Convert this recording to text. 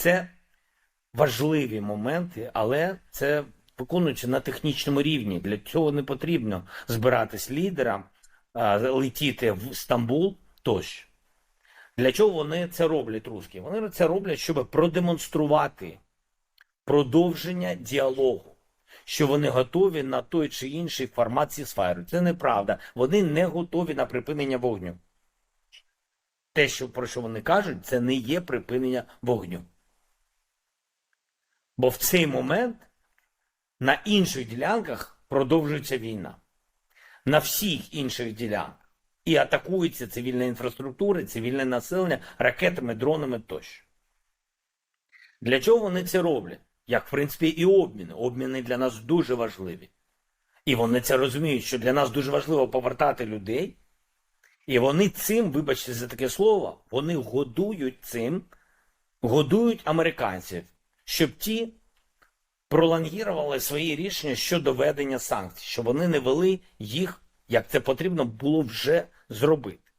Це важливі моменти, але це виконується на технічному рівні. Для цього не потрібно збиратись лідерам, летіти в Стамбул тощо. Для чого вони це роблять, русські? Вони це роблять, щоб продемонструвати продовження діалогу, що вони готові на той чи інший формат сфери. Це неправда. Вони не готові на припинення вогню. Те, що, про що вони кажуть, це не є припинення вогню. Бо в цей момент на інших ділянках продовжується війна. На всіх інших ділянках. І атакується цивільна інфраструктура, цивільне населення ракетами, дронами тощо. Для чого вони це роблять? Як, в принципі, і обміни. Обміни для нас дуже важливі. І вони це розуміють, що для нас дуже важливо повертати людей. І вони цим, вибачте за таке слово, вони годують цим, годують американців, щоб ті пролонгірували свої рішення щодо ведення санкцій, щоб вони не вели їх, як це потрібно було вже зробити.